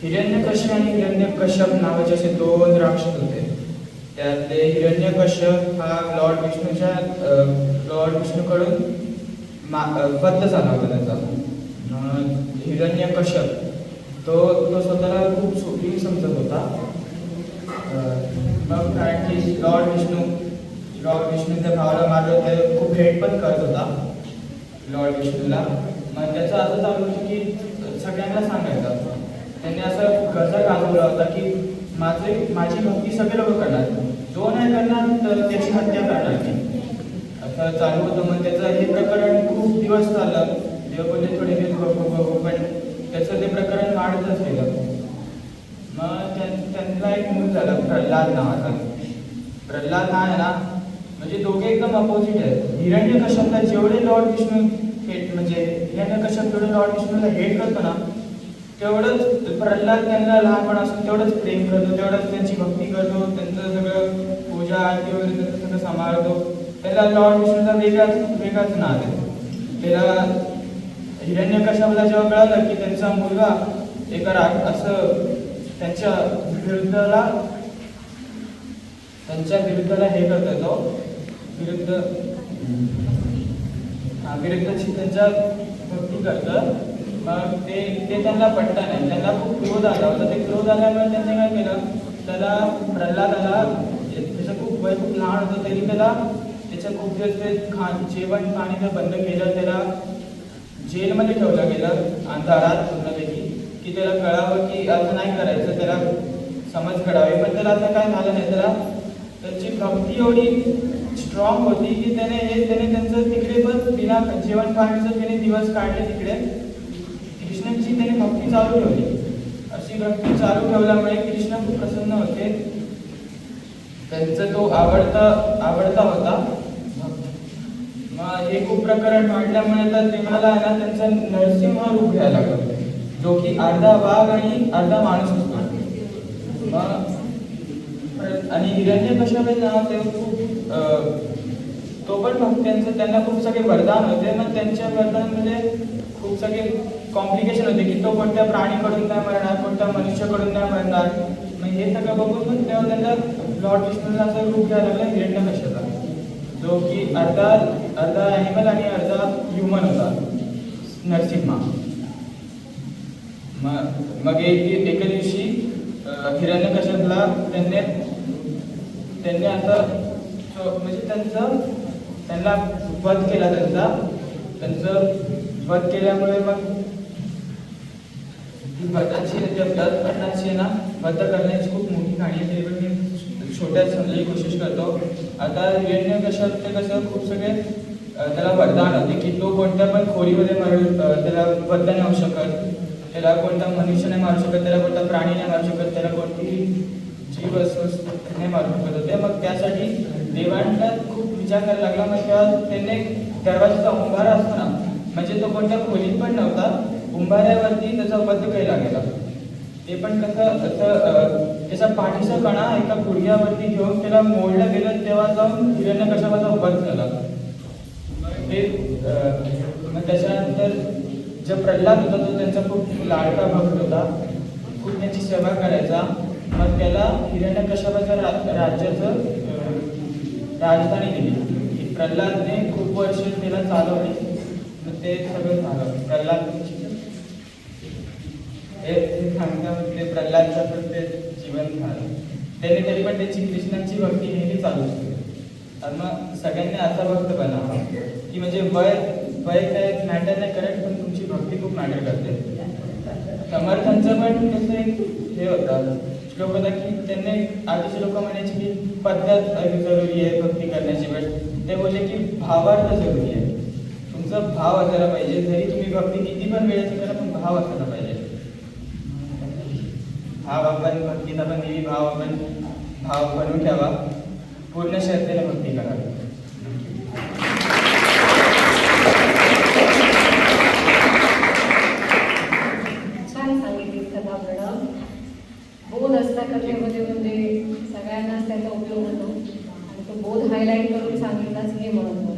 हिरण्यकश्यप आणि हिरण्यकश्यप नावाचे असे दोन राक्षस होते. त्यातले हिरण्यकश्यप हा लॉर्ड विष्णूच्या लॉर्ड विष्णूकडून बद्ध झाला होता त्याचा. हिरण्य हिरण्यकश्यप तो तो स्वतःला खूप सोपी समजत होता. मग कारण की लॉर्ड विष्णू लॉर्ड विष्णूच्या भावाला मारलं ते खूप हेट पण करत होता. लॉर्ड विष्णूला मग त्याचं असं चालू होतं की सगळ्यांना सांगायचं. त्यांनी असं गजर गाजवला होता की माझे माझी भक्ती सगळे लोक करणार. जो नाही करणार तर त्याची हत्या करणार मी. असं चालू होतं. मग त्याचं हे प्रकरण खूप दिवस चाललं. जेव्हा बोलले थोडे दिवस बघू बघू पण त्याचं ते प्रकरण वाढतच गेलं. मग त्यां- त्यांचा एक मूल झाला प्रल्हाद नावाचा. प्रल्हाद हा आहे ना म्हणजे दोघे एकदम अपोजिट आहेत. हिरण्य कश्यपला जेवढे लॉर्ड विष्णू हेट म्हणजे हिरण्य कश्यप जेवढे लॉर्ड विष्णूला हेट करतो ना तेवढंच प्रल्हाद त्यांना लहानपणापासून तेवढंच प्रेम करतो तेवढंच त्यांची भक्ती करतो त्यांचं सगळं पूजा आरती वगैरे त्यांचं सगळं सांभाळतो. त्याला लॉर्ड विष्णूचा वेगळाच वेगळाच नाद आहे. त्याला हिरण्य कश्यपला जेव्हा कळालं की त्यांचा मुलगा एका राग असं त्यांच्या विरुद्धला त्यांच्या विरुद्धला हे करतो तो विरुद्ध हा, विरक्त त्यांच्या भक्ती करतं मग ते ते त्यांना पटलं नाही. त्यांना खूप क्रोध आला होता. ते क्रोध आल्यामुळे त्यांनी काय केलं? त्याला प्रल्हादाला त्याचं खूप वय खूप लहान होतं तरी त्याला त्याचं खूप दिवस ते खा जेवण पाणी तर बंद केलं. त्याला जेलमध्ये ठेवलं गेलं अंधारात पूर्णपैकी. की त्याला कळावं की असं नाही करायचं. त्याला समज कळावी पण त्याला असं काय झालं नाही. त्याला त्याची भक्ती एवढी स्ट्रॉंग होती की त्याने हे त्याने त्यांचं तिकडे पण बिना जेवण खाण्याचं त्याने दिवस काढले तिकडे. कृष्णाची त्याने भक्ती चालू ठेवली. अशी भक्ती चालू ठेवल्यामुळे कृष्ण खूप प्रसन्न होते. त्यांचा तो आवडता आवडता होता. मग हे खूप प्रकरण वाढल्यामुळे तर देवाला आहे ना त्यांचं नरसिंह रूप घ्यायला लागलं. जो की अर्धा वाघ आणि अर्धा माणूस असतो. मग आणि हिरण्य कश्यप ना ते खूप तो पण भक्त्यांचं त्यांना खूप सगळे वरदान होते. मग त्यांच्या वरदान म्हणजे खूप सगळे कॉम्प्लिकेशन होते की तो कोणत्या प्राणीकडून नाही मरणार कोणत्या मनुष्याकडून नाही मरणार. मग हे सगळं बघून मग तेव्हा त्यांना लॉर्ड विष्णूला असं रूप घ्यायला लागलं हिरण्य कश्यपला जो की अर्धा अर्धा ॲनिमल आणि अर्धा ह्युमन होता. नरसिंहा. मग मग एक एका दिवशी हिरण्य कश्यपला त्यांनी त्यांनी आता म्हणजे त्यांचं त्यांना वध केला त्यांचा. त्यांचं वध केल्यामुळे मग ती वधाची म्हणजे ना वध करण्याची खूप मोठी कहाणी आहे. तरी पण मी छोट्यात समजायची कोशिश करतो. आता हिरण्य कश्यप ते कसं खूप सगळे त्याला वरदान होते की तो कोणत्या पण खोरीमध्ये मारू त्याला वध नाही होऊ शकत. त्याला कोणता मनुष्य नाही मारू शकत त्याला कोणता प्राणी नाही मारू शकत त्याला कोणती जीव असो नाही मारू शकत होते. मग त्यासाठी देवांना विचार करायला लागला मग तेव्हा त्यांनी दरवाजाचा उंभारा असतो ना म्हणजे तो कोणत्या खोलीत पण नव्हता उंभाऱ्यावरती त्याचा वध केला गेला ते पण कसं असं त्याचा पाठीचा कणा एका गुडघ्यावरती घेऊन त्याला मोडलं गेलं तेव्हा जाऊन हिरण्य कशाचा वध झाला. मग ते मग त्याच्यानंतर जो प्रल्हाद होता तो त्यांचा खूप लाडका भक्त होता खूप त्यांची सेवा करायचा. मग त्याला हिरण्य कश्यपाच्या राज्याचं राजधानी दिली की प्रल्हादने खूप वर्ष त्याला चालवली. मग ते सगळं झालं. प्रल्हाद हे ते ते प्रल्हादचं पण ते जीवन झालं. त्याने तरी पण त्याची कृष्णाची भक्ती नेहमी चालू असते आणि मग सगळ्यांनी असा भक्त बनावा की म्हणजे वय वय काय मॅटर नाही करत पण तुमची भक्ती खूप मॅटर करते. समर्थांचं पण कसं एक हे होतं. श्लोक होता की त्यांनी आधीचे लोक म्हणायचे की पद्धत जरुरी आहे भक्ती करण्याची बट ते बोलले की भावार्थ जरुरी आहे. तुमचा भाव असायला पाहिजे. जरी तुम्ही भक्ती किती पण वेळेस करा पण भाव असायला पाहिजे. भाव आपण भक्तीचा पण नेहमी भाव आपण भाव बनवून ठेवा. पूर्ण श्रद्धेने भक्ती करा. छान सांगितली कथा प्रणव. बोल असता कथेमध्ये. I like the room, that's game.